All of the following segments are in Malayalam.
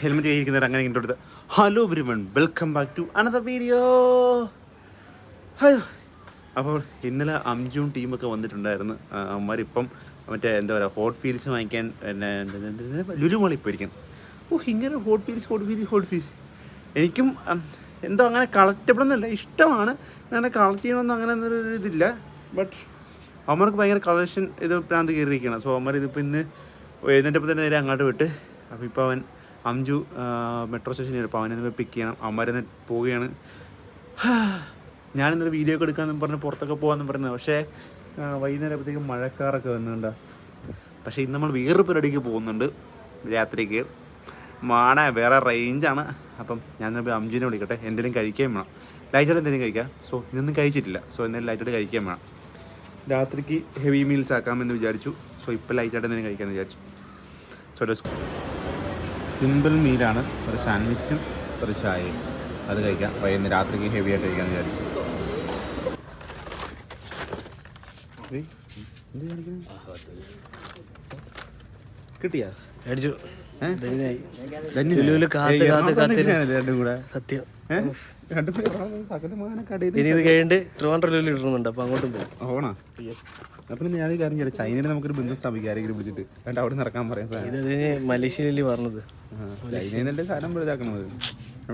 ഹെൽമെറ്റ് കഴിക്കുന്നവർ അങ്ങനെ ഇങ്ങോട്ട് hello everyone welcome back to another video അപ്പോൾ ഇന്നലെ അംജും ടീമൊക്കെ വന്നിട്ടുണ്ടായിരുന്നു. അവന്മാരിപ്പം മറ്റേ എന്താ പറയുക ഹോട്ട് ഫീൽസ് വാങ്ങിക്കാൻ പിന്നെ ലുലു പോയിരിക്കും ഓ ഇങ്ങനെ hot feels hot feels hot feels എനിക്കും എന്തോ അങ്ങനെ കളക്റ്റബിൾ എന്നല്ല ഇഷ്ടമാണ്. അങ്ങനെ കളക്ട് ചെയ്യണമെന്ന് അങ്ങനെ ഒരു ഇതില്ല. ബട്ട് അവന്മാർക്ക് ഭയങ്കര കളക്ഷൻ ഇത് പ്രാന്ത് കയറിയിരിക്കണം സോ അവന്മാർ ഇതിപ്പോൾ ഇന്ന് എഴുന്നേറ്റപ്പോൾ തന്നെ നേരെ അങ്ങോട്ട് വിട്ട് അപ്പോൾ ഇപ്പോൾ അവൻ അഞ്ചു മെട്രോ സ്റ്റേഷനിൽ അപ്പോൾ അവനെ പിക്ക് ചെയ്യണം. അവന്മാരെന്ന് പോവുകയാണ്. ഞാനിന്നൊരു വീഡിയോ ഒക്കെ എടുക്കാമെന്ന് പറഞ്ഞ് പുറത്തൊക്കെ പോകാമെന്ന് പറഞ്ഞത് പക്ഷേ വൈകുന്നേരപ്പോഴത്തേക്കും മഴക്കാറൊക്കെ വന്നിട്ടുണ്ട് പക്ഷേ ഇന്ന് നമ്മൾ വേറൊരു പരിപാടിക്ക് പോകുന്നുണ്ട് രാത്രിക്ക്. മാണ വേറെ റേഞ്ചാണ് അപ്പം ഞാൻ ഇപ്പോൾ അംജിനെ വിളിക്കട്ടെ. എന്തെങ്കിലും കഴിക്കുകയും വേണം. ലൈറ്റായിട്ട് എന്തെങ്കിലും കഴിക്കാം. സോ ഇന്നൊന്നും കഴിച്ചിട്ടില്ല. സോ എന്തെങ്കിലും ലൈറ്റായിട്ട് കഴിക്കുകയും വേണം. രാത്രിക്ക് ഹെവി മീൽസ് ആക്കാമെന്ന് വിചാരിച്ചു. സോ ഇപ്പോൾ ലൈറ്റായിട്ട് എന്തെങ്കിലും കഴിക്കാമെന്ന് വിചാരിച്ചു. സോ ഒരു സിമ്പിൾ മീലാണ് ഒരു സാൻഡ്വിച്ചും ഒരു ചായയും. അത് കഴിക്കാം. വൈകുന്നേരം രാത്രിക്ക് ഹെവി ആയിട്ട് കഴിക്കാമെന്ന് വിചാരിച്ചു. എന്ത് കാണിക്കുന്നെ? കിട്ടിയാ? അടിച്ചു സത്യം. ഇനി ഇത് കഴിഞ്ഞിട്ട് ട്രിവാൻഡ്രം ലുലു ഇടുന്നുണ്ട്. അപ്പൊ അങ്ങോട്ടും പോകും ഓണാ? അപ്പം ഞാൻ കാര്യം ചെയ്യാം. ചൈനയിൽ നമുക്കൊരു ബന്ധം സ്ഥാപിക്കാം ആരെങ്കിലും വിളിച്ചിട്ട്. എന്നിട്ട് അവിടെ നടക്കാൻ പറയാൻ സാധനം. ഇത് അതിന് മലേഷ്യയിലല്ലേ പറഞ്ഞത്? ചൈനയിലെ സാധനം വലുതാക്കണത്.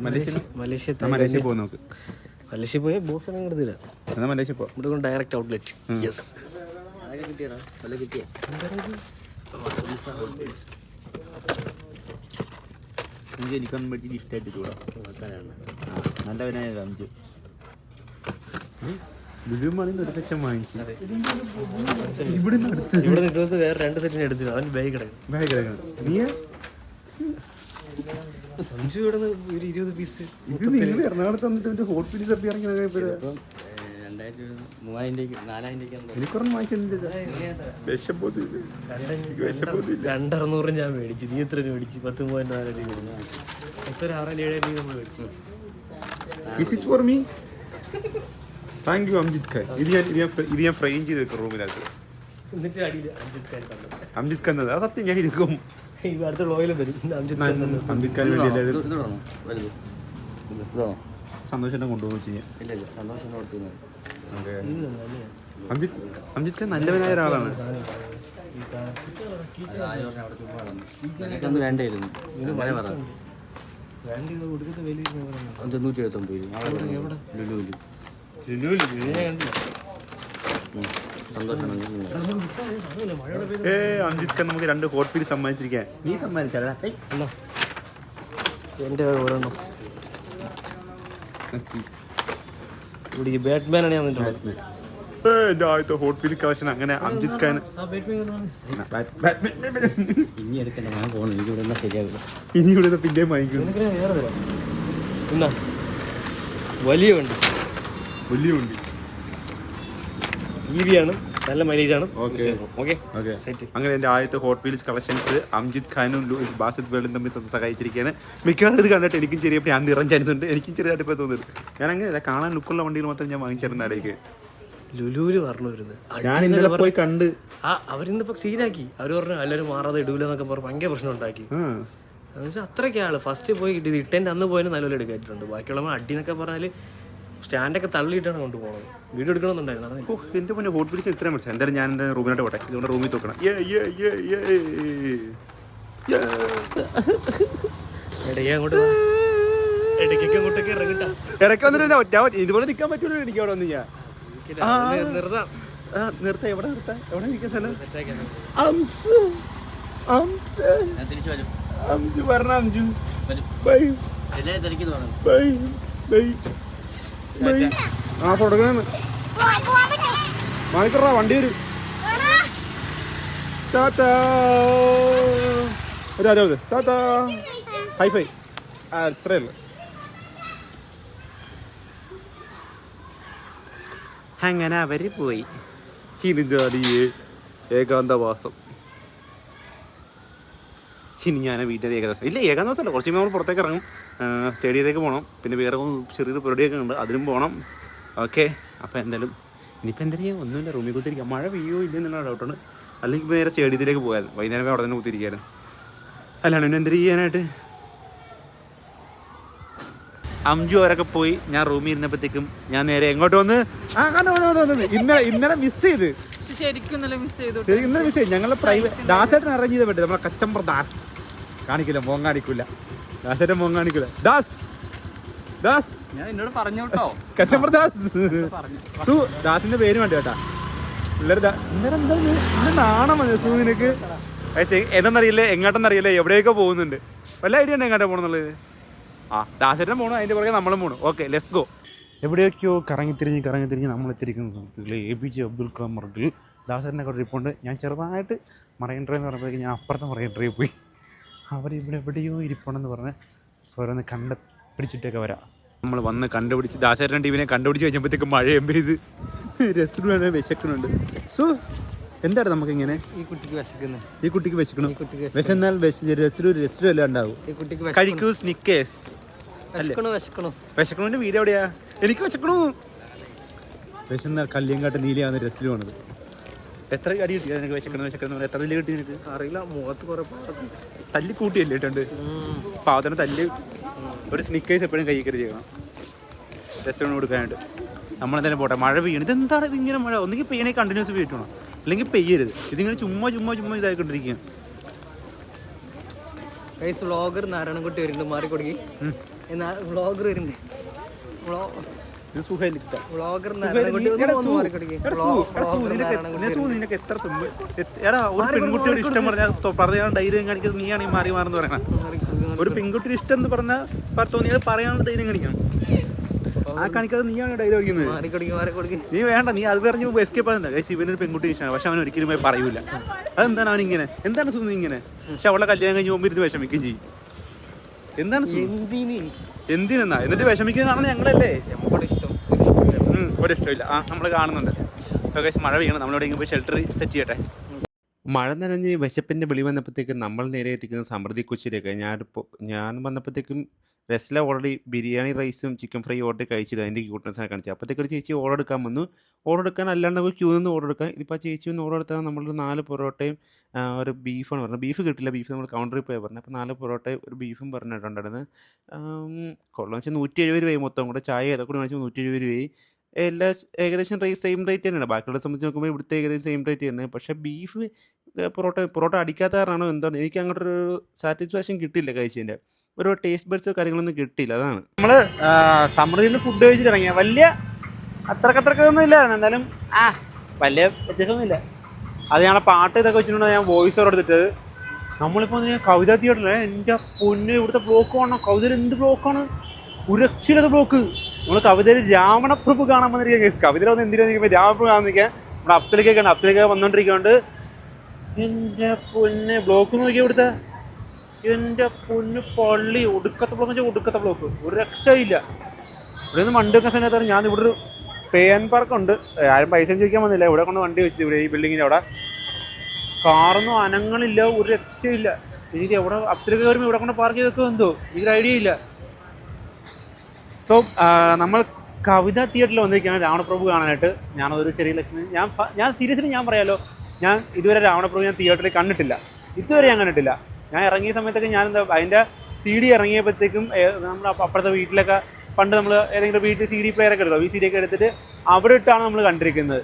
മലേഷ്യ മലേഷ്യ മലേഷ്യ പോകും നോക്ക്. മലേഷ്യ പോയ ബോസ് അങ്ങനെ എടുത്തില്ല. എന്നാ മലേഷ്യ പോ. ഇവിടെ ഡയറക്റ്റ് ഔട്ട്ലെറ്റ് യെസ് എനിക്ക് എനിക്കൊന്നും പഠിച്ചിട്ട് ഇഷ്ടമായിട്ട് ചൂടാ. നല്ലവനായ വാങ്ങിച്ചു. ഇവിടെ നിൽക്കുന്നത് വേറെ രണ്ട് സെറ്റിന് എടുത്തില്ല. അവൻ ബാഗ് കിടക്കും ബാഗ് കിടക്കണം നീ അഞ്ചു ഇവിടെ ഒരു ഇരുപത് പീസ് എറണാകുളത്ത് വന്നിട്ട് ഹോട്ട് പീസ് ഒക്കെ രണ്ടറുന്നൂറ് ഞാൻ മേടിച്ചു. നീ എത്ര മേടിച്ചു? പത്ത് മൂവായിരം നാല് രൂപ എത്ര? ആറാം ഏഴായിരം രൂപ നമ്മൾ മേടിച്ചു. This is for me thank you Amjith Khan ഇത് ഞാൻ ഇത് ഞാൻ ഫ്രെയിം ചെയ്ത് വെക്കും റൂമിനകത്ത് അംജിത് ഖാൻ അത് സത്യം ഞാൻ ഇരിക്കും. അടുത്ത വ്ളോഗിലും വരും. അംജിത് ഖാൻ വേണ്ടി സന്തോഷം കൊണ്ടുപോകും Okay. അംജിത് അംജിത് ഖാൻ നല്ലവനായ ഒരാളാണ്. വേണ്ടായിരുന്നു. എഴുപത്തൊമ്പത് ഏ അംജിത് ഖാൻ നമുക്ക് രണ്ട് ഹോട്ട് ഫീൽ സമ്മാനിച്ചിരിക്കാൻ നീ സമ്മാനിച്ചാടാ എന്റെ ഓരോന്നും. ഇവിടെ ബാറ്റ്മാനാണ് ഞാൻ നിന്നിട്ടുള്ളത്. എന്റെ ആദ്യത്തെ ഹോട്ട് ഫീൽ കളക്ഷൻ അങ്ങനെ അംജിത് ഖാൻ. ഇനി എടുക്കണ്ട ഞാൻ പോകണം എനിക്ക് ഇവിടെ ശരിയാവില്ല. ഇനി ഇവിടെ പിന്നെയും വാങ്ങിക്കും. നിനക്ക് വേറെ തരാം. എന്നാ? വലിയ വണ്ടി. വലിയ വണ്ടി. ഇ വി ആണ്. നല്ല മൈലേജ് ആണ്. അങ്ങനെ എന്റെ ആദ്യത്തെ ഹോട്ട് വീൽസ് കളക്ഷൻസ് അംജിത് ഖാനും ബാസിത് വേൾഡും തമ്മിൽ സഹായിച്ചിരിക്കുകയാണ് മിക്കവാറും ഇത് കണ്ടിട്ട് എനിക്കും ചെറിയ ഞാൻ നിറം ചാൻസ് ഉണ്ട് എനിക്കും ചെറിയതായിട്ട് ഇപ്പോൾ തോന്നുന്നുണ്ട് ഞാൻ അങ്ങനെ കാണാൻ ലുക്കുള്ള വണ്ടികൾ മാത്രം ഞാൻ വാങ്ങിച്ചിരുന്ന ആരേക്ക് ലുലൂര് പറഞ്ഞു വരുന്നത്. പോയി കണ്ട്. ആ അവരിന്നിപ്പോ സീനാക്കി അവർ പറഞ്ഞു എല്ലാവരും മാറാതെ ഇടൂല എന്നൊക്കെ പറഞ്ഞു ഭയങ്കര പ്രശ്നം ഉണ്ടാക്കി ആ. എന്ന് വെച്ചാൽ അത്രയ്ക്ക് ആൾ. ഫസ്റ്റ് പോയി കിട്ടിയത് ഇട്ടേന്റെ അന്ന് പോയാലും നല്ലപോലെ എടുക്കാറ്റിട്ടുണ്ട്. ബാക്കിയുള്ള അടി എന്നൊക്കെ പറഞ്ഞാൽ സ്റ്റാൻഡൊക്കെ തള്ളിയിട്ടാണ് കൊണ്ടുപോകുന്നത് വീഡിയോ എടുക്കണമെന്നുണ്ടായിരുന്നു എന്റെ ഓ മുന്നേ ഹോട്ട് വീൽസ് ഇത്രയും മനസ്സിലായി എന്തായാലും ഞാൻ എന്റെ റൂമിലോട്ട് പോട്ടെ. ഇതുകൊണ്ട് റൂമിൽ തോക്കണം. ഏ ഏ ഏ ഏ ഏ ഇടയ്ക്ക് അങ്ങോട്ട് വാ. ഇടയ്ക്കൊക്കെ അങ്ങോട്ടൊക്കെ ഇറങ്ങിട്ടാ. ഇടയ്ക്ക് വന്നിട്ട് ഞാൻ ഒറ്റ ഇതുപോലെ നിൽക്കാൻ പറ്റൂലോ എനിക്ക് അവിടെ വന്ന് ഞാൻ. നിർത്താം. എവിടെ നിർത്താം? എവിടെ നിൽക്കാൻ സ്ഥലം? അംസ്. പറഞ്ഞ അംജു. ബൈ. ബൈ. ബൈ. ആ തുടങ്ങാന്ന് മാണിക്കറ വണ്ടി വരും. ടാറ്റാ. ഒരു അരവത് ടാറ്റാ. ഹൈഫൈ ആ ഉള്ളു. അങ്ങനെ അവർ പോയി. ഇനി ജാലിയേ ഏകാന്തവാസം. ഇനി ഞാൻ വീട്ടിലെ ഏകദേശം ഇല്ല ഏകദേശം അല്ല കുറച്ച് നമ്മൾ പുറത്തേക്ക് ഇറങ്ങും. സ്റ്റേഡിയത്തേക്ക് സ്റ്റേഡിയത്തിലേക്ക് പോകണം പിന്നെ വേറെ ചെറിയൊരു പരിപാടിയൊക്കെ ഉണ്ട്. അതിനും പോകണം ഓക്കെ. അപ്പോൾ എന്തായാലും ഇനിയിപ്പോൾ എന്തായാലും ഒന്നുമില്ല. റൂമിൽ കുത്തിരിക്കാം. മഴ പെയ്യോ ഇല്ലെന്നുള്ള ഡൗട്ടാണ് അല്ലെങ്കിൽ നേരെ സ്റ്റേഡിയത്തിലേക്ക് പോയാൽ വൈകുന്നേരം അവിടെ തന്നെ കുത്തിരിക്കാനും അല്ലാണ്ട് പിന്നെ എന്ത് ചെയ്യാനായിട്ട്? അഞ്ചു അവരൊക്കെ പോയി. ഞാൻ റൂമിൽ ഇരുന്നപ്പോഴത്തേക്കും ഞാൻ നേരെ എങ്ങോട്ട് വന്ന്? ആ. ഇന്നലെ ഇന്നലെ മിസ് ചെയ്ത്. ശരിക്കും ഇന്നലെ മിസ് ചെയ്തു ഇന്നലെ മിസ് ചെയ്തു. ഞങ്ങളെ പ്രൈവറ്റ് ദാസായിട്ട് അറേഞ്ച് ചെയ്ത് പറ്റും നമ്മളെ കച്ചമ്പർ ദാസ്. കാണിക്കില്ല മോൻ കാണിക്കൂല ദാസേട്ടൻ മോൻ കാണിക്കൂല ദാസ്! ദാസ്! ഞാൻ എന്നോട് പറഞ്ഞു കേട്ടോ. കച്ചമ്പർ ദാസ്! സു ദാസിന്റെ പേര് വേണ്ട കേട്ടാ. പിള്ളേർ നാണം സു നിനക്ക്. എന്തെന്നറിയില്ലേ എങ്ങോട്ടെന്നറിയില്ലേ എവിടെയൊക്കെ പോകുന്നുണ്ട്? വല്ല ഐഡിയ ഉണ്ട് എങ്ങോട്ടാ പോകണമെന്നുള്ളത് ആ ദാസേട്ടൻ പോണു അതിന്റെ പുറകെ നമ്മളും പോണു. ഓക്കെ ലെസ് ഗോ എവിടെയൊക്കെയോ കറങ്ങിത്തിരിഞ്ഞ് കറങ്ങിത്തിരിഞ്ഞ് നമ്മൾ എത്തിയിരിക്കുന്ന സുഹൃത്തുക്കളെ. A P J Abdul Kalam മറക്കിൽ ദാസേട്ടനെ കൂടെ ഇരിപ്പുണ്ട് ഞാൻ ചെറുതായിട്ട് മറൈൻ ഡ്രൈവ് എന്ന് പറയുമ്പോഴേക്കും ഞാൻ അപ്പുറത്തെ മറൈൻ ഡ്രൈവ് പോയി. അവർ ഇവിടെ എവിടെയോ എന്ന് പറഞ്ഞ് സ്വരം കണ്ട പിടിച്ചിട്ടൊക്കെ വരാം. നമ്മൾ വന്ന് കണ്ടുപിടിച്ച് ദാസേരൻ ടീമിനെ കണ്ടുപിടിച്ച് കഴിഞ്ഞപ്പോഴത്തേക്ക് മഴയും പെയ്ത് രസമാണ് വിശക്കണുണ്ട് സോ എന്താണ് നമുക്കിങ്ങനെ? ഈ കുട്ടിക്ക് വിശക്കുന്നു. ഈ കുട്ടിക്ക് വിശക്കണം വിശന്നാൽ രസരും രസരും എല്ലാം ഉണ്ടാവും. ഈ കുട്ടിക്ക് കഴിക്കൂ സ്നിക്കേഴ്സ്. വിശക്കണു വിശക്കണു വിശക്കണുവിന്റെ വീട് എവിടെയാ? എനിക്ക് വിശക്കണു വിശന്നാൽ കല്ലിയങ്കാട്ട് നീലയാണ് രസലുമാണത് എത്ര അടി കിട്ടി? നിനക്ക് വിശക്കണം വിശക്കണം എത്ര തല്ല് കിട്ടി നിനക്ക്? അറിയില്ല മുഖത്ത് കുറെ തല്ലി കൂട്ടിയല്ലേ ഇട്ടുണ്ട് പാവത്തിന് തല്ല് ഒരു സ്നിക്കേഴ്സ് എപ്പോഴും കൈ കയറി ചെയ്യണം രസമാണ് കൊടുക്കാനായിട്ട്. നമ്മളെന്തായാലും പോട്ടെ മഴ പെയ്യണം. ഇതെന്താണ് ഇത് ഇങ്ങനെ മഴ? ഒന്നെങ്കിൽ പെയ്യണേ കണ്ടിന്യൂസ് പെയ്യണം അല്ലെങ്കിൽ പെയ്യരുത്. ഇതിങ്ങനെ ചുമ്മാ ചുമ്മാ ചുമ്മാ ഇതായിക്കൊണ്ടിരിക്കുക വ്ളോഗർ നാരായണൻകുട്ടി വരുന്നുണ്ട് മാറിക്കൊടുക്കി. എന്നാൽ എന്നാ വ്ളോഗർ വരുന്നുണ്ട് ഇത് നിനക്ക് എത്ര തുമ്പ് എടാ ഒരു പെൺകുട്ടിയുടെ ഇഷ്ടം പറഞ്ഞാൽ പറയാൻ ധൈര്യം കാണിക്കുന്നത് നീയാണ് ഈ മാറി മാറുന്ന പറയണ. ഒരു പെൺകുട്ടിയുടെ ഇഷ്ടം എന്ന് പറഞ്ഞാൽ തോന്നിയത് പറയാനുള്ള ധൈര്യം കാണിക്കണം. ആ കാണിക്കാതെ നീയാണ് ഡയലോഗ് നീ വേണ്ട നീ അത് പറഞ്ഞു എസ്കേപ്പ് ആകുന്നുണ്ട് ശിവന് ഇവനൊരു പെൺകുട്ടി ഇഷ്ടമാണ്. പക്ഷെ അവൻ ഒരിക്കലും പോയി പറയൂല. അതെന്താണ് അവൻ ഇങ്ങനെ? എന്താണ് സുന്ദി ഇങ്ങനെ? പക്ഷെ അവളെ കല്യാണം കഴിഞ്ഞ് പോകുമ്പോൾ ഇരുന്ന് വിഷമിക്കുകയും ചെയ്യും. എന്താണ് എന്തിനാ? എന്തിനെന്നാ? എന്നിട്ട് വിഷമിക്കുന്നതാണെന്ന് ഞങ്ങളല്ലേ? ഒരിഷ്ടമില്ല ആ നമ്മൾ കാണുന്നുണ്ട്. ഏകദേശം മഴ പെയ്യണം. ഇങ്ങനെ പോയി ഷെൽട്ടർ സെറ്റ് ചെയ്യട്ടെ. മഴ നനഞ്ഞ് വിശപ്പിന്റെ വിളി വന്നപ്പോഴത്തേക്കും നമ്മൾ നേരെ എത്തിക്കുന്ന സമൃദ്ധി കൊച്ചിയിലേക്ക്. ഞാനിപ്പോൾ ഞാൻ വന്നപ്പോഴത്തേക്കും റെസ്ല ഓൾറെഡി ബിരിയാണി റൈസും ചിക്കൻ ഫ്രൈ ഓർഡർ കഴിച്ചില്ല അതിന്റെ ക്യൂട്ട്നെസ്സാണ് കാണിച്ചത്. അപ്പോഴത്തേക്ക് ഒരു ചേച്ചി ഓർഡർ എടുക്കാൻ വന്നു. ഓർഡർ എടുക്കാൻ അല്ലാണ്ട് നമുക്ക് ക്യൂ നിന്ന് ഓർഡർ എടുക്കാം. ഇപ്പോൾ ആ ചേച്ചി ഒന്ന് ഓർഡർ എടുത്താൽ നമ്മൾ നാല് പൊറോട്ടയും ഒരു ബീഫാണ് പറഞ്ഞത്. ബീഫ് കിട്ടില്ല. ബീഫ് നമ്മൾ കൗണ്ടറിൽ പോയി പറഞ്ഞത്. അപ്പോൾ നാല് പൊറോട്ടയും ഒരു ബീഫും പറഞ്ഞിട്ടുണ്ടായിരുന്നു കൊള്ളാന്ന് വെച്ചാൽ നൂറ്റി എഴുപത് രൂപയായി മൊത്തം. കൂടെ ചായ ഏതൊക്കെ കൂടി വാങ്ങിച്ചാൽ നൂറ്റി എഴുപത് രൂപയായി. എല്ലാ ഏകദേശം റേ സെയിം റേറ്റ് തന്നെയാണ്. ബാക്കിയുള്ള സംബന്ധിച്ച് നോക്കുമ്പോൾ ഇവിടുത്തെ ഏകദേശം സെയിം റേറ്റ് തന്നെ. പക്ഷേ ബീഫ് പൊറോട്ട പൊറോട്ട അടിക്കാത്ത കാരണമാണോ എന്താണ് എനിക്ക് അങ്ങോട്ടൊരു സാറ്റിസ്ഫാക്ഷൻ കിട്ടില്ല കഴിച്ചതിന്റെ ഒരു ടേസ്റ്റ് ബഡ്സോ കാര്യങ്ങളൊന്നും കിട്ടിയില്ല. അതാണ്. നമ്മൾ സമൃദ്ധിയിൽ നിന്ന് ഫുഡ് കഴിച്ചിട്ട് ഇറങ്ങിയ. വലിയ അത്രക്കത്രക്കൊന്നും ഇല്ലായിരുന്നു. എന്നാലും ആ. വലിയ വ്യത്യാസമൊന്നുമില്ല. അത് ഞങ്ങളെ പാട്ട് ഇതൊക്കെ വെച്ചിട്ടുണ്ടോ. ഞാൻ വോയിസ് ഓവർ എടുത്തിട്ട്. നമ്മളിപ്പോൾ കവിത തിയേറ്ററിൽ എന്റെ പൊന്ന് ഇവിടുത്തെ ബ്ലോക്ക് കാണണം കവിതയിൽ എന്ത് ബ്ലോക്കാണ് രക്ഷയില്ലാത്ത ബ്ലോക്ക്. നമ്മൾ കവിതയിൽ രാവണപ്രഭു കാണാൻ വന്നിരിക്കുക കവിതയിൽ വന്ന് എന്തിനാ നിൽക്കുമ്പോൾ രാവണപ്രഭു കാണാൻ നിൽക്കുക നമ്മുടെ അഫ്സലേക്ക് അപ്സലിക്കൊക്കെ വന്നുകൊണ്ടിരിക്കുന്നുണ്ട് എന്റെ പൊന്ന് ബ്ലോക്ക് നോക്കി ഇവിടുത്തെ. എന്റെ പൊന്ന് പള്ളി ഒടുക്കത്തെ ബ്ലോക്ക് വെച്ചാൽ ഒടുക്കത്തെ ബ്ലോക്ക്. ഒരു രക്ഷയില്ല. ഇവിടെ നിന്ന് വണ്ടി വെക്കാൻ സമയത്താണ് ഞാൻ ഇവിടെ ഒരു പേൻ പാർക്ക് ഉണ്ട് ആരും പൈസ ചോദിക്കാൻ വന്നില്ല. ഇവിടെ കൊണ്ട് വണ്ടി വെച്ചത് ഇവിടെ ഈ ബിൽഡിങ്ങിന്റെ അവിടെ. കാറൊന്നും അനങ്ങളില്ല ഒരു രക്ഷയില്ല. എനിക്ക് എവിടെ അഫ്സലേക്ക് കയറുമ്പോൾ ഇവിടെ കൊണ്ട് പാർക്ക് ചെയ്ത് വെക്കുമോ എന്തോ? എനിക്കൊരു ഐഡിയ ഇല്ല. സോ നമ്മൾ കവിത തിയേറ്ററിൽ വന്നിരിക്കുകയാണ് രാവണപ്രഭു കാണാനായിട്ട്. ഞാനതൊരു ചെറിയ ലക്ഷ്മി ഞാൻ ഞാൻ സീരിയസ്ലി ഞാൻ പറയാലോ ഞാൻ ഇതുവരെ രാവണപ്രഭു ഞാൻ തിയേറ്ററിൽ കണ്ടിട്ടില്ല. ഇതുവരെ ഞാൻ കണ്ടിട്ടില്ല. ഞാൻ ഇറങ്ങിയ സമയത്തൊക്കെ ഞാൻ എന്താ അതിന്റെ സി ഡി ഇറങ്ങിയപ്പോഴത്തേക്കും നമ്മൾ അപ്പുറത്തെ വീട്ടിലൊക്കെ പണ്ട് നമ്മൾ ഏതെങ്കിലും വീട്ടിൽ സി ഡി പ്ലെയർ ഒക്കെ എടുത്തോ ഈ സി ഡി ഒക്കെ എടുത്തിട്ട് അവിടെ ഇട്ടാണ് നമ്മൾ കണ്ടിരിക്കുന്നത്.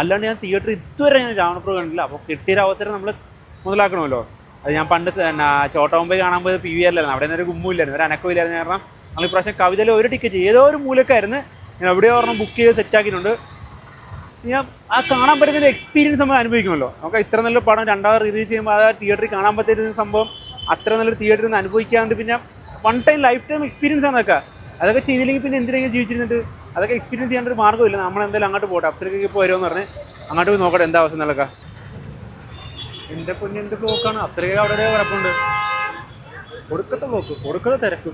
അല്ലാണ്ട് ഞാൻ തിയേറ്റർ ഇതുവരെ ഞാൻ രാവണപ്രഭു കണ്ടില്ല അപ്പോൾ കിട്ടിയൊരു അവസരം നമ്മൾ മുതലാക്കണമല്ലോ. അത് ഞാൻ പണ്ട് ചോട്ടോമ്പ് കാണാൻ പോയത് പി വി ആറിലായിരുന്നു അവിടെ നിന്നൊരു ഗുമ്മില്ലായിരുന്നു ഒരു അനക്കമില്ലായിരുന്നു കാരണം നമ്മൾ ഇപ്രാവശ്യം കവിതയിൽ ഒരു ടിക്കറ്റ് ഏതോ ഒരു മൂലക്കായിരുന്നു ഞാൻ എവിടെയോ ഒരെണ്ണം ബുക്ക് ചെയ്ത് സെറ്റാക്കിയിട്ടുണ്ട് ഞാൻ ആ കാണാൻ പറ്റുന്ന എക്സ്പീരിയൻസ് നമ്മൾ അനുഭവിക്കുമല്ലോ നമുക്ക് ഇത്ര നല്ല പടം രണ്ടാമത് റിലീസ് ചെയ്യുമ്പോൾ ആ തിയേറ്ററിൽ കാണാൻ പറ്റുന്ന സംഭവം അത്ര നല്ലൊരു തിയേറ്ററിൽ നിന്ന് അനുഭവിക്കാണ്ട് പിന്നെ one time life time experience ആണ് അതൊക്കെ. അതൊക്കെ ചെയ്തില്ലെങ്കിൽ പിന്നെ എന്തിനെങ്കിലും ജീവിച്ചിരുന്നിട്ട് അതൊക്കെ എക്സ്പീരിയൻസ് ചെയ്യേണ്ട ഒരു മാർഗമില്ല. നമ്മൾ എന്തായാലും അങ്ങോട്ട് പോട്ടെ. അത്രയ്ക്ക് ഇപ്പോൾ വരുമെന്ന് പറഞ്ഞ് അങ്ങോട്ട് പോയി നോക്കട്ടെ എന്താ അവസ്ഥ നടക്കുക എന്റെ പൊന്നെ എന്ത് ബ്ലോക്കാണ് അത്രയ്ക്ക് അവിടെ കുഴപ്പമുണ്ട് കൊടുക്കത്തെ ബ്ലോക്ക് കൊടുക്കത്തെ തിരക്ക്.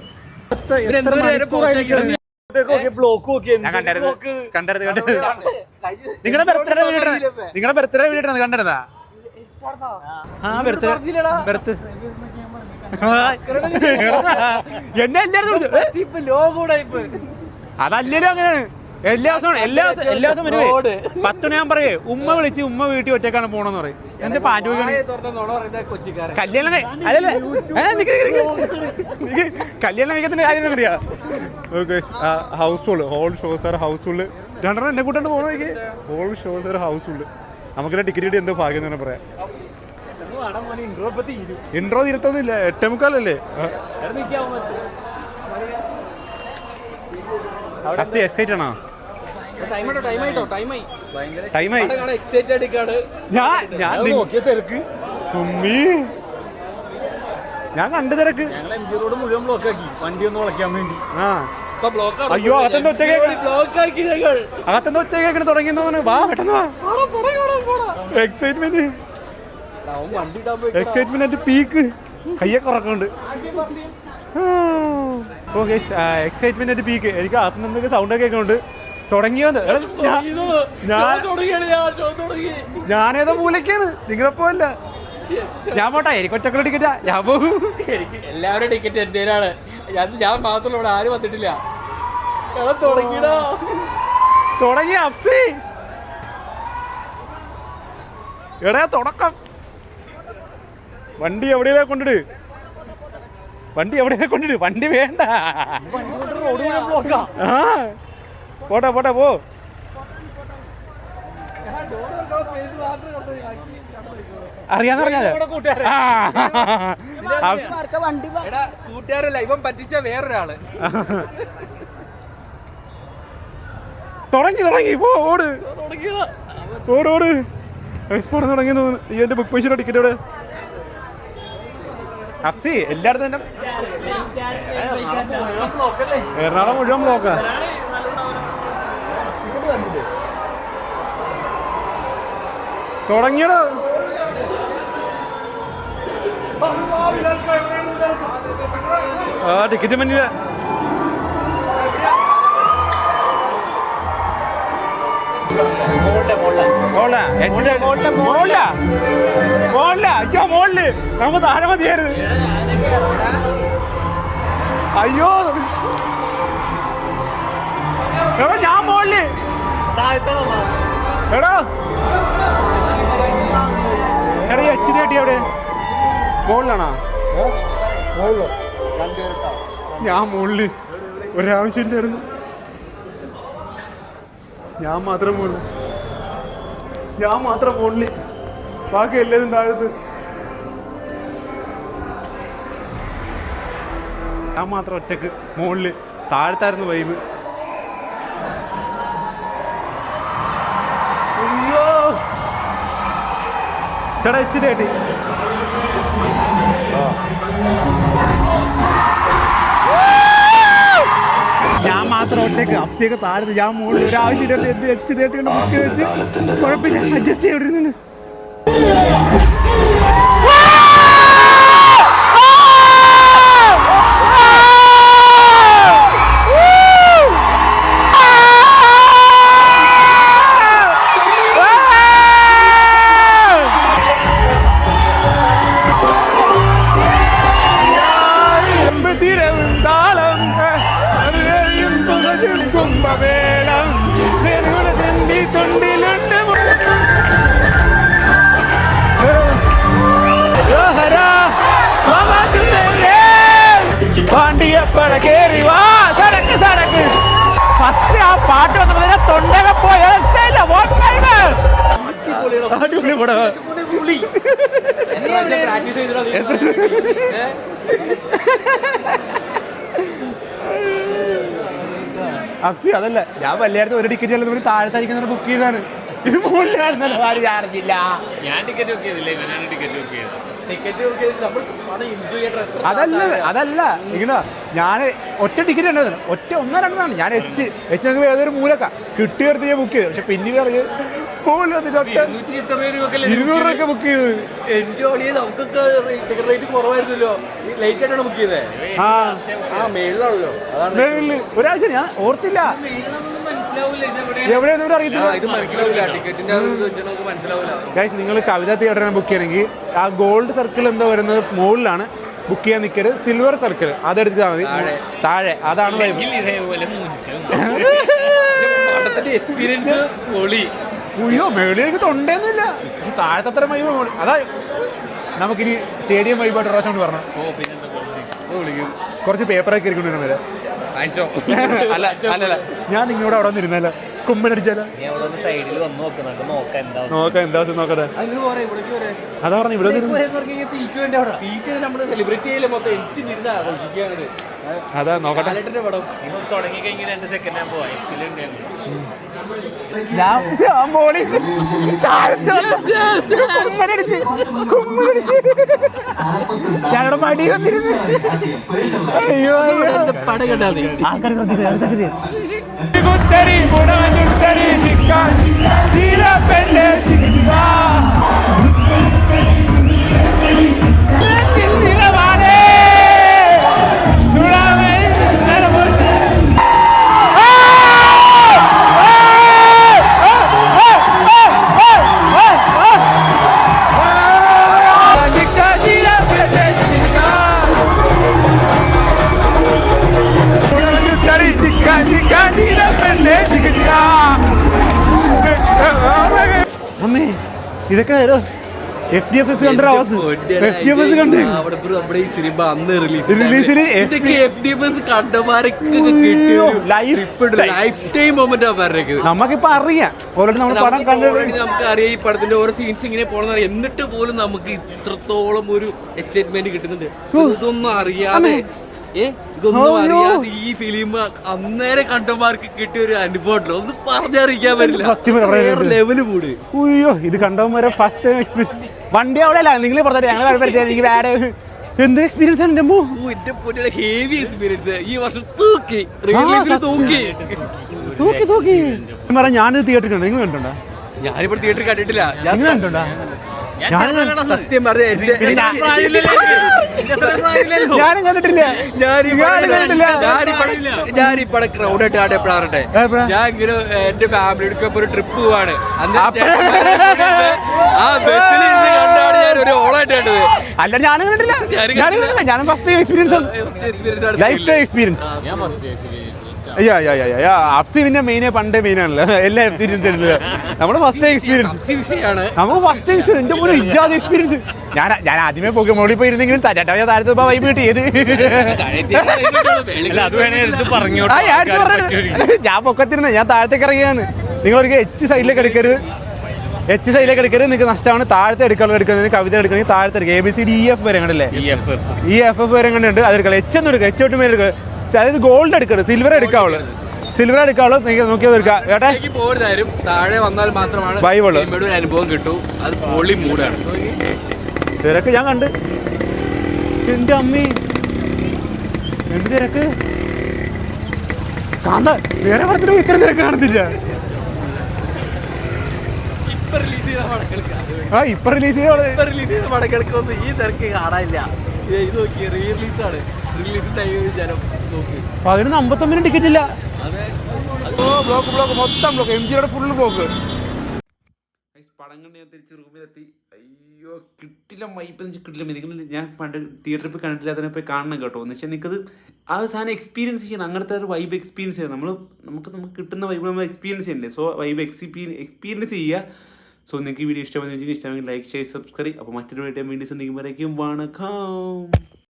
നിങ്ങളുടെ ബർത്ത്ഡേ വീഡിയോ നിങ്ങളുടെ ബർത്ത്ഡേ വീഡിയോ കണ്ടായിരുന്നാ ആ. ബർത്ത്ഡേ ബർത്ത് എന്നെ എല്ലാരും അതല്ലേലും അങ്ങനെയാണ്. എല്ലാ ദിവസവും എല്ലാ ദിവസവും എല്ലാ ദിവസവും വരുവേ. പത്ത് ഞാൻ പറയേ. ഉമ്മ വിളിച്ച് ഉമ്മ വീട്ടിൽ ഒറ്റക്കാണ് പോണെന്ന് പറയും. എന്താ പാന്റ് കല്യാണം. നിക്ക്. കല്യാണം കഴിക്കത്തിന്റെ കാര്യം എന്താ പറയാ house full whole shows are house full രണ്ടെണ്ണം എന്നെ കൂട്ടാണ്ട് പോകണോ whole shows are house full നമുക്കിടെ ticket കിട്ടി എന്തോ ഭാഗ്യം തന്നെ പറയാം. ഇൻട്രോ തീരത്തൊന്നുമില്ല. എട്ടേ മുക്കാലല്ലേ? എക്സൈറ്റ് ആണോ? ടൈമായി ഞാൻ ഞാൻ നി- ഉമ്മീ. ഞാൻ കണ്ടു തിരക്ക്. റോഡ് മുഴുവൻ ബ്ലോക്ക് ആക്കി. വണ്ടി ഒന്ന് വളയ്ക്കാൻ വേണ്ടി. ആ. അയ്യോ അകത്തെന്താ ഒച്ച അകത്തെന്താ ഒച്ച കേൾക്കണ തുടങ്ങിയെന്ന് വാ പെട്ടെന്ന് വാ. എക്സൈറ്റ്മെന്റ് എക്സൈറ്റ്മെന്റ് പീക്ക് കയ്യൊക്കെ ഉറക്കുന്നുണ്ട് ഓക്കെ എക്സൈറ്റ്മെന്റ് പീക്ക് എനിക്ക് അകത്തുനിന്നൊക്കെ സൗണ്ട് ഒക്കെ കേൾക്കുന്നുണ്ട് ഞാൻ ഞാനേതോ മൂലക്കാണ്. നിങ്ങളെപ്പോല്ല ഞാൻ പോട്ടെ എനിക്ക് ഒറ്റക്കുള്ള ടിക്കറ്റാ. ഞാൻ പോകും എനിക്ക് എല്ലാവരും ടിക്കറ്റ് എന്തേലാണ് ഞാൻ ഞാൻ മാത്രമല്ല ഇവിടെ ആരും വന്നിട്ടില്ല. എടാ തുടങ്ങിടാ തുടങ്ങി അപ്സി. എടാ തുടക്കം. വണ്ടി എവിടെയാ കൊണ്ടിട്? വണ്ടി എവിടെയാ കൊണ്ടിട്? വണ്ടി വേണ്ട. ആ. പോട്ടെ പോട്ടെ പോ. അറിയാന്ന് പറഞ്ഞാലേ? കൂട്ടുകാരല്ല ഇവൻ പറ്റിച്ച വേറൊരാൾ. തുടങ്ങി തുടങ്ങി പോ ഓട്. ഓട് ഓട്. എക്സ്പോർട്ട് തുടങ്ങി ഈ എന്റെ ബുക്ക് പൈസ ടിക്കറ്റ് ഇവിടെ അപ്സി എല്ലായിടത്തും എറണാകുളം മുഴുവൻ ബ്ലോക്കാ തുടങ്ങിയടോ. ആ ടിക്കറ്റ് മഞ്ഞില്ല? അയ്യോ മോളിൽ. നമുക്ക് താഴെ മതിയായിരുന്നു. അയ്യോ ഞാൻ മോളിൽ. എടാ. ചെറിയ എച്ച് തേട്ടി എവിടെ മോളിലാണോ ഞാൻ മുകളിൽ ഒരാവശ്യമില്ലായിരുന്നു ഞാൻ മാത്രം മുകളിൽ ഞാൻ മാത്രം മുകളിൽ ബാക്കി എല്ലാവരും താഴത്ത്. ഞാൻ മാത്രം ഒറ്റയ്ക്ക് മുകളിൽ താഴത്തായിരുന്നു വൈബ്. ചേട്ടാ എച്ച് തേട്ടി. ഞാൻ മാത്രം ഒറ്റയ്ക്ക് അപ്സിയൊക്കെ താഴ്ന്നു ഞാൻ മുകളിൽ ഒരു ആവശ്യമില്ല എന്ത് എച്ച് തേട്ടി കൊണ്ട് ബുക്ക് വെച്ച്? കുഴപ്പമില്ല അഡ്ജസ്റ്റ് ചെയ്തിരുന്നു കേറി വാ സടക്ക് സടക്ക് ഫസ്റ്റ് ആ പാട്ട് വന്നപ്പോ തൊണ്ടക പോയ. അടിപൊളി പടം. അപ്സി അതല്ല. ഞാൻ വല്ലായിരുന്നു ഒരു ടിക്കറ്റ് ഉള്ളത് താഴത്തായിരിക്കുന്ന ബുക്ക് ചെയ്താണ് ഇത് മുകളിലായിരുന്നല്ലോ. ആരും ചാർജില്ല ഞാൻ ടിക്കറ്റ് ബുക്ക് ചെയ്തില്ല. ഇവനാണ് ടിക്കറ്റ് ബുക്ക് ചെയ്തത്. ചെയ്ത് അതല്ല അതല്ല ഇങ്ങനെ ഞാൻ ഒറ്റ ടിക്കറ്റ് ഉണ്ടായിരുന്നു ഒറ്റ ഒന്നോ രണ്ടെണ്ണമാണ് ഞാൻ എച്ച് എച്ച് നമുക്ക് ഏതൊരു മൂലക്ക. കിട്ടിയെടുത്ത് ഞാൻ ബുക്ക് ചെയ്തു. പക്ഷെ പിന്നീട് രൂപക്കല്ലേ ഇരുന്നൂറ് രൂപ ബുക്ക് ചെയ്തു എന്റെ ഒളിയെ നമുക്കൊക്കെ ടിക്കറ്റ് റേറ്റ് കുറവായിരുന്നല്ലോ. ലൈറ്റ് ആയിട്ടാണ് ബുക്ക് ചെയ്തത്? ആ. മേളിലാണല്ലോ അതാണ് മേളിൽ ഒരാഴ്ച ഞാൻ ഓർത്തില്ല. എവിടെയൊന്നും ഇവിടെ ആ, അറിയത്തില്ല നിങ്ങൾ കവിത തിയേറ്ററിനെ ബുക്ക് ചെയ്യണമെങ്കിൽ ആ ഗോൾഡ് സർക്കിൾ എന്താ വരുന്നത് മുകളിലാണ് ബുക്ക് ചെയ്യാൻ നിൽക്കരുത് സിൽവർ സർക്കിൾ അതെടുത്താൽ മതി. താഴെ. അതാണ് അയ്യോ മേളിലേക്ക് തൊണ്ടേന്നില്ല പക്ഷെ താഴത്തെ അത്ര വൈബ് അതാ നമുക്കിനി സ്റ്റേഡിയം വൈബായിട്ട് പ്രാവശ്യം കൊണ്ട് പറഞ്ഞു ഓ പിന്നെന്താ കുറച്ച് പേപ്പറൊക്കെ ഇരിക്കുന്നു വരെ അല്ല അല്ലല്ല ഞാൻ നിങ്ങളോട് അവിടെ വന്നിരുന്നല്ലോ. കുമ്പനടിച്ചാലോ ഞാൻ അവിടെ സൈഡിൽ വന്ന് നോക്കാം എന്താ നോക്കട്ടെ. അതാ പറഞ്ഞു ഇവിടെ അതാ നോക്കട്ടെ. ഞാൻ ഞാൻ വന്ന്. കുമ്മനടിച്ച് കുമ്മനടിച്ച് ഞങ്ങളുടെ മടി വന്നിരുന്നു. അയ്യോ പടം കണ്ടാ ആൾക്കാർ ശ്രദ്ധിക്കുക ഇതൊക്കെ എഫ് ഡി എഫ് എസ് കണ്ട അവസ്ഥ. എഫ് ഡി എഫ് എസ് കണ്ട്. അവിടെ ഇപ്പൊ നമ്മുടെ ഈ സിനിമ അന്ന് റിലീസ് റിലീസിൽ ഇതൊക്കെ എഫ് ഡി എഫ് എസ് കണ്ടമാരൊക്കെ അയ്യോ, ലൈഫ് ടൈം മൊമെന്റ് നമുക്കിപ്പോ അറിയാം. ഓൾറെഡി നമ്മൾ പടം കണ്ടു നമുക്ക് അറിയാം ഈ പടത്തിന്റെ ഓരോ സീൻസ് ഇങ്ങനെ പോണെന്ന് അറിയാം. എന്നിട്ട് പോലും നമുക്ക് ഇത്രത്തോളം ഒരു എക്സൈറ്റ്മെന്റ് കിട്ടുന്നുണ്ട്. ഇതൊന്നും അറിയാതെ ഏ? ഇതൊന്നും. അറിയാതെ ഈ ഫിലിം അന്നേരം കണ്ടവന്മാർക്ക് കിട്ടിയ ഒരു അനുഭവം ഉണ്ടല്ലോ ഒന്ന് പറഞ്ഞറിയിക്കാൻ പറ്റില്ല. ലെവൽ കൂട്. അയ്യോ ഇത് കണ്ടവന്മാരെ ഫസ്റ്റ് ടൈം എക്സ്പീരിയൻസ് വണ്ടി അവിടെ അല്ല നിങ്ങൾ പറഞ്ഞത് ഞങ്ങൾ പറ്റിയ എനിക്ക് വേറെ എന്ത് എക്സ്പീരിയൻസ് ആണ് എന്റെ പൊന്നിയുടെ ഹെവി എക്സ്പീരിയൻസ് ഈ വർഷം തൂക്കി. തൂക്കി. തൂക്കി തൂക്കി. പറയാം ഞാനിത് തിയേറ്ററിൽ കണ്ടു. നിങ്ങൾ കണ്ടോണ്ടാ ഞാനിപ്പോ തിയേറ്ററിൽ കണ്ടിട്ടില്ല. ഞാൻ കണ്ടോണ്ടാ സത്യം പറഞ്ഞ എന്റെ- എന്റെ പ്രായമില്ലല്ലോ. എന്റെ അത്ര പ്രായമില്ലല്ലോ. ഞാനും കണ്ടിട്ടില്ല. ഞാൻ ഈ ഞാനും കണ്ടിട്ടില്ല. ഞാൻ ഈ പടം ക്രൗഡ് ആയിട്ട് ആടെ എപ്പോഴാറട്ടെ ഞാൻ ഇങ്ങനെ എന്റെ ഫാമിലിയുടെ ഒരു ട്രിപ്പ് പോവാണ്. അന്ന് ആ ബസ്സിൽ കണ്ടാണ് ഞാൻ ഒരു ഓളായിട്ട് കണ്ടത്. അല്ല ഞാനും കണ്ടിട്ടില്ല. ഞാനും first time experience lifetime experience അയ്യോ അയ്യോ അയ്യോ അയ്യോ അപ്സി പിന്നെ മെയിനേ പണ്ടേ മെയിൻ ആണല്ലോ. എല്ലാ എക്സ്പീരിയൻസ് ഉണ്ടല്ലോ നമ്മുടെ ഫസ്റ്റ് എക്സ്പീരിയൻസ് നമുക്ക് ഫസ്റ്റ് എക്സ്പീരിയൻസ് എന്റെ പോലെ ഇജാദ് എക്സ്പീരിയൻസ് ഞാൻ ഞാൻ ആദ്യമേ പോയി മോളിൽ പോയിരുന്നെങ്കിലും തരാട്ടോ ഞാൻ താഴത്ത് വൈബ് കിട്ടിയത്. അത് ഞാൻ പൊക്കത്തിരുന്ന ഞാൻ താഴത്തേക്ക് ഇറങ്ങിയാണ് നിങ്ങൾ ഒരിക്കൽ എച്ച് സൈഡിലേക്ക് എടുക്കരുത്. എച്ച് സൈഡിലേക്ക് എടുക്കരുത്. നിങ്ങൾക്ക് നഷ്ടമാണ്. താഴത്തെ എടുക്കാനുള്ള എടുക്കുന്നത് കവിത എടുക്കണമെങ്കിൽ താഴത്തെ എടുക്കുക. A B C D E F വരെ കണ്ടല്ലേ? ഇ എഫ് എഫ് എഫ് വരെ കണ്ടുണ്ട് അതെടുക്കാം എച്ച് ഒന്നും എടുക്കുക എച്ച് തൊട്ട് മേലെ എടുക്കുക അതായത് ഗോൾഡ് എടുക്കരുത്. സിൽവർ എടുക്കാവുള്ളൂ. സിൽവർ എടുക്കാവുള്ളൂ. നോക്കിയത് എടുക്കാം. കേട്ടെ പോരുന്നാലും താഴെ വന്നാൽ മാത്രമാണ് ബൈബിൾ. അനുഭവം കിട്ടും. അത് പൊളി മൂടാണ്. തിരക്ക് ഞാൻ കണ്ട്. എന്റെ അമ്മി. എന്ത് തിരക്ക്? കാന്ത വേറെ പടത്തിലും ഇത്ര തിരക്ക് കാണത്തില്ല ആ ഇപ്പൊ റിലീസ് ചെയ്ത റിലീസ് ചെയ്ത പടങ്ങൾക്കൊന്നും ഈ തിരക്ക് കാണാനില്ല. ഇത് നോക്കി റീ റിലീസാണ് റിലീസ് ടൈം ജനം നോക്കി. പതിനൊന്ന് അമ്പത്തൊമ്പതിന് ടിക്കറ്റ് ഇല്ല. ബ്ലോക്ക് ബ്ലോക്ക് മൊത്തം ബ്ലോക്ക് എം ജിയുടെ ഫുൾ ബ്ലോക്ക് പടം കണ്ട് ഞാൻ തിരിച്ച് റൂമിലെത്തി അയ്യോ കിട്ടില്ല വൈപ്പ് കിട്ടില്ല. എന്തെങ്കിലും ഞാൻ പണ്ട് തിയേറ്ററിൽ പോയി കണ്ടിട്ടില്ല അതിനെ പോയി കാണണം കേട്ടോ. എന്ന് വെച്ചാൽ അത് ആ ഒരു സാധനം എക്സ്പീരിയൻസ് ചെയ്യണം. അങ്ങനത്തെ ഒരു വൈബ് എക്സ്പീരിയൻസ് ചെയ്യണം. നമ്മൾ നമുക്ക് നമുക്ക് കിട്ടുന്ന വൈബ് നമ്മൾ എക്സ്പീരിയൻസ് ചെയ്യണ്ടേ? സോ വൈബ് എക്സ്പീരിയൻ എക്സ്പീരിയൻസ് ചെയ്യുക. സോ നിങ്ങൾക്ക് ഈ വീഡിയോ ഇഷ്ടമെന്ന് വെച്ചാൽ ഇഷ്ടമെങ്കിൽ ലൈക്ക് ഷെയർ സബ്സ്ക്രൈബ് അപ്പോൾ മറ്റൊരു വീഡിയോ വീണ്ടും സന്ദിക്കുമ്പോഴേക്കും വണക്കം.